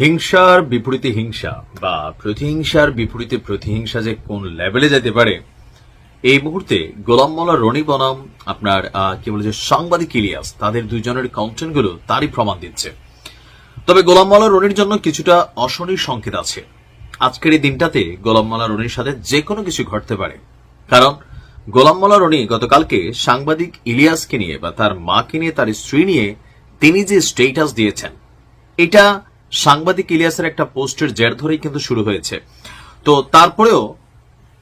হিংসার বিপরীতে হিংসা বা প্রতিহিংসার বিপরীতে প্রতিহিংসা যে কোন লেভেলে যেতে পারে, এই মুহূর্তে গোলাম মোল্লা রনি বনাম আপনার কি বলে যে সাংবাদিক ইলিয়াস, তাদের দুইজনের কন্টেন্টগুলো তারই প্রমাণ দিচ্ছে। তবে গোলাম মোল্লা রনির জন্য কিছুটা অশনির সংকেত আছে। আজকের এই দিনটাতে গোলাম মোল্লা রনির সাথে যে কোনো কিছু ঘটতে পারে। কারণ গোলাম মোল্লা রনি গতকালকে সাংবাদিক ইলিয়াসকে নিয়ে বা তার মাকে নিয়ে, তার স্ত্রী নিয়ে তিনি যে স্টেটাস দিয়েছেন, এটা সাংবাদিক ইলিয়াসের একটা পোস্টের জের ধরেই কিন্তু শুরু হয়েছে। তো তারপরেও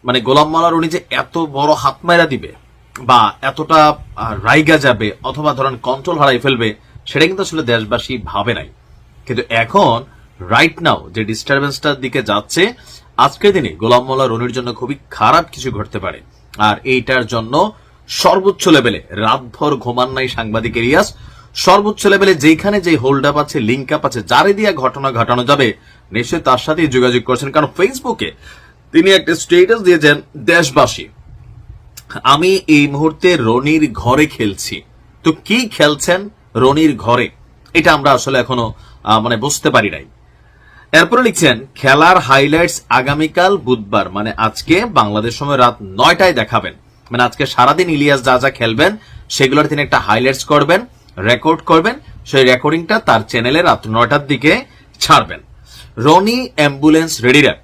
মানে গোলাম মালার উনি যে এত বড় হাত মারা দিবে বা এতটা রাইগা যাবে অথবা ধরেন কন্ট্রোল হারাই ফেলবে, সেটা কিন্তু আসলে দেশবাসী ভাবে নাই। কিন্তু এখন রাইট নাও যে ডিস্টারবেন্সটার দিকে যাচ্ছে, আজকের দিনে গোলাম মোল্লা রনির জন্য খুবই খারাপ কিছু ঘটতে পারে। আর এইটার জন্য সর্বোচ্চ লেভেলে রাতভর ঘুমান নাই সাংবাদিক এরিয়াস সর্বোচ্চ লেভেলে যেখানে যে হোল্ড আপ আছে লিঙ্ক আপ আছে, যারে দিয়ে ঘটনা ঘটানো যাবে, নিশ্চয়ই তার সাথেই যোগাযোগ করছেন। কারণ ফেসবুকে তিনি একটা স্টেটাস দিয়েছেন, দেশবাসী। আমি এই মুহূর্তে রনির ঘরে খেলছি। তো কি খেলছেন রনির ঘরে? এটা আমরা আসলে এখনও মানে বুঝতে পারি নাই। এরপরে লিখছেন, খেলার হাইলাইটস আগামীকাল বুধবার মানে আজকে বাংলাদেশ সময় রাত নয়টায় দেখাবেন। মানে আজকে সারাদিন ইলিয়াস যা যা খেলবেন, সেগুলোর তিনি একটা হাইলাইটস করবেন। রেকর্ড করবেন। সেই রেকর্ডিংটা তার চ্যানেলে রাত নয়টার দিকে ছাড়বেন। রনি অ্যাম্বুলেন্স রেডি রেডিরা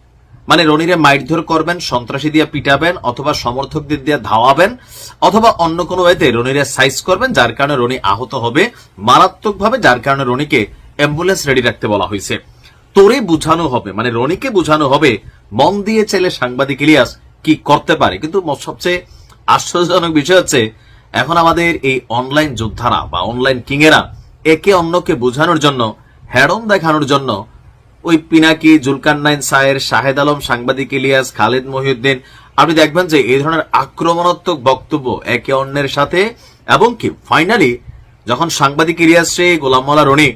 মানে রনিরে মারধর করবেন, সন্ত্রাসী দিয়ে পিটাবেন, অথবা সমর্থকদের দিয়ে ধাওয়াবেন, অথবা অন্য কোনো ওয়েতে রনিরে সাইজ করবেন, যার কারণে রনি আহত হবে মারাত্মকভাবে, যার কারণে রনিকে অ্যাম্বুলেন্স রেডি রাখতে বলা হয়েছে। তোরে বুঝানো হবে মানে রনিকে বুঝানো হবে, মন দিয়ে চাইলে সাংবাদিক ইলিয়াস কি করতে পারে। কিন্তু সবচেয়ে আশ্চর্যজনক বিষয় হচ্ছে এখন আমাদের এই অনলাইন যোদ্ধারা বা অনলাইন কিংয়েরা একে অন্যকে বোঝানোর জন্য হ্যাডম দেখানোর জন্য ওই পিনাকি জুলকান নাইন সায়ের, শাহেদ আলম, সাংবাদিক ইলিয়াস, খালেদ মহিউদ্দিন, আপনি দেখবেন যে এই ধরনের আক্রমণাত্মক বক্তব্য একে অন্যের সাথে এবং কি ফাইনালি যখন সাংবাদিক ইলিয়াস রে গোলাম রনি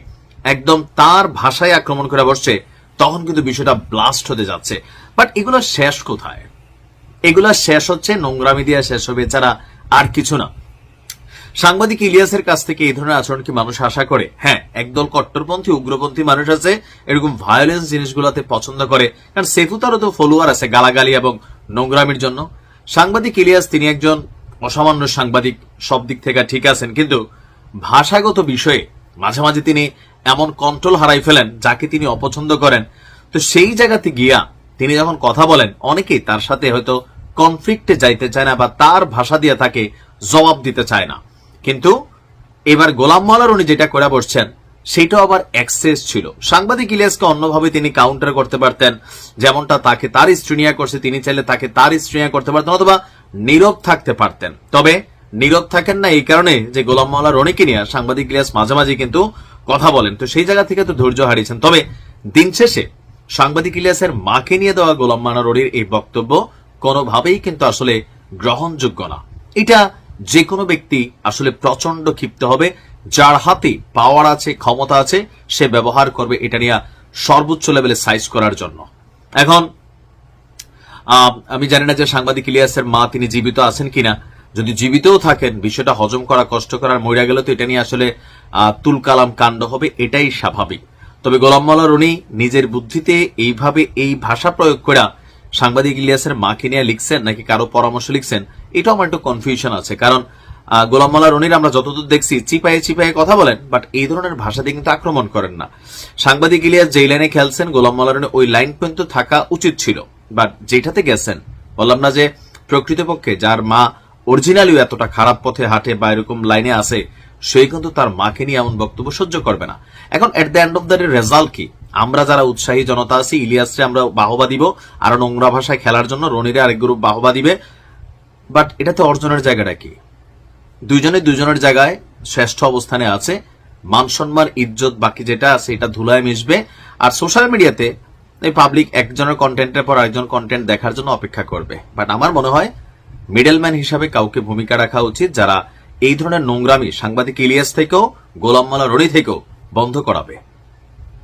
একদম তার ভাষায় আক্রমণ করে বসছে, তখন কিন্তু বিষয়টা ব্লাস্ট হতে যাচ্ছে। বাট এগুলো শেষ কোথায়? এগুলা শেষ হচ্ছে, নোংরামি দিয়ে শেষ হবে, এছাড়া আর কিছু না। সাংবাদিক ইলিয়াসের কাছ থেকে এই ধরনের আচরণ কি মানুষ আশা করে? হ্যাঁ একদল কট্টরপন্থী, উগ্রপন্থী মানুষ আছে, এরকম ভায়োলেন্স জিনিসগুলোতে পছন্দ করে। কারণ সেফু তারও তো ফলোয়ার আছে গালাগালি এবং নোংরামির জন্য। সাংবাদিক ইলিয়াস, তিনি একজন অসামান্য সাংবাদিক, সব দিক থেকে ঠিক আছেন, কিন্তু ভাষাগত বিষয়ে মাঝে মাঝে তিনি এমন কন্ট্রোল হারাই ফেলেন যাকে তিনি অপছন্দ করেন। তো সেই জায়গাতে গিয়া তিনি যখন কথা বলেন, অনেকেই তার সাথে হয়তো কনফ্লিক্টে যাইতে চায় না বা তার ভাষা দিয়ে তাকে জবাব দিতে চায় না। কিন্তু এবার গোলাম মালার উনি যেটা করে বসছেন সেটাও আবার অ্যাক্সেস ছিল। সাংবাদিক ইলিয়াসকে অন্যভাবে তিনি কাউন্টার করতে পারতেন, যেমনটা তাকে তার স্ত্রীনিয়া করছে, তিনি চাইলে তাকে তার স্ত্রীনিয়া করতে পারতেন, অথবা নীরব থাকতে পারতেন। তবে নীরব থাকেন না এই কারণে যে গোলাম মাওলা রনিকে নিয়ে সাংবাদিক ইলিয়াস মাঝে মাঝে কিন্তু কথা বলেন। তো সেই জায়গা থেকে তো ধৈর্য হারিয়েছেন। তবে দিন শেষে সাংবাদিক ইলিয়াসের মাকে নিয়ে দেওয়া গোলাম মানা রনির এই বক্তব্য কোনোভাবেই কিন্তু আসলে গ্রহণযোগ্য না। এটা যে কোনো ব্যক্তি আসলে প্রচণ্ড ক্ষিপ্ত হবে যার হাতে পাওয়ার আছে ক্ষমতা আছে সে ব্যবহার করবে এটা নিয়ে সর্বোচ্চ লেভেলে সাইজ করার জন্য। এখন আমি জানি না যে সাংবাদিক ইলিয়াসের মা তিনি জীবিত আছেন কিনা। যদি জীবিতও থাকেন বিষয়টা হজম করা কষ্ট করার মরিয়া গেলে তো এটা নিয়ে আসলে আহ, তুলকালাম কাণ্ড হবে এটাই স্বাভাবিক। তবে গোলাম মাল্লা নিজের বুদ্ধিতে এইভাবে এই ভাষা প্রয়োগ করা সাংবাদিক ইলিয়াসের মাকে নিয়ে লিখছেন নাকি কারও পরামর্শ লিখছেন, এটাও আমার একটু কনফিউশন আছে। কারণ গোলাম মাল্লা রনির আমরা যতদূর দেখছি, চিপায়ে চিপায়ে কথা বলেন বাট এই ধরনের ভাষা দিয়ে কিন্তু আক্রমণ করেন না। সাংবাদিক ইলিয়াস যেই লাইনে খেলছেন, গোলাম মাল্লা রনি ওই লাইন পর্যন্ত থাকা উচিত ছিল। বাট যেটাতে গেছেন, বললাম না যে প্রকৃতপক্ষে যার মা অরিজিনালিও এতটা খারাপ পথে হাঁটে বা এরকম লাইনে আসে সে কিন্তু তার মাকে নিয়ে এমন বক্তব্য সহ্য করবে না। এখন at the end of the result কি? আমরা যারা উৎসাহী জনতা আছি, ইলিয়াসরে আমরা বাহবা দিব, আর নোংরা ভাষায় খেলার জন্য রনিরে আরেক গ্রুপ বাহবা দিবে। বাট এটাতে অর্জনের জায়গাটা কি? দুইজনে দুজনের জায়গায় শ্রেষ্ঠ অবস্থানে আছে, মান সম্মান, ইজ্জত বাকি যেটা আছে এটা ধুলায় মিশবে। আর সোশ্যাল মিডিয়াতে এই পাবলিক একজনের কন্টেন্টের পর আরেকজন কন্টেন্ট দেখার জন্য অপেক্ষা করবে। বাট আমার মনে হয় মিডলম্যান হিসাবে কাউকে ভূমিকা রাখা উচিত যারা এই ধরনের নোংরামি সাংবাদিক ইলিয়াস থেকেও, গোলাম মালা রনি থেকেও বন্ধ করাবে।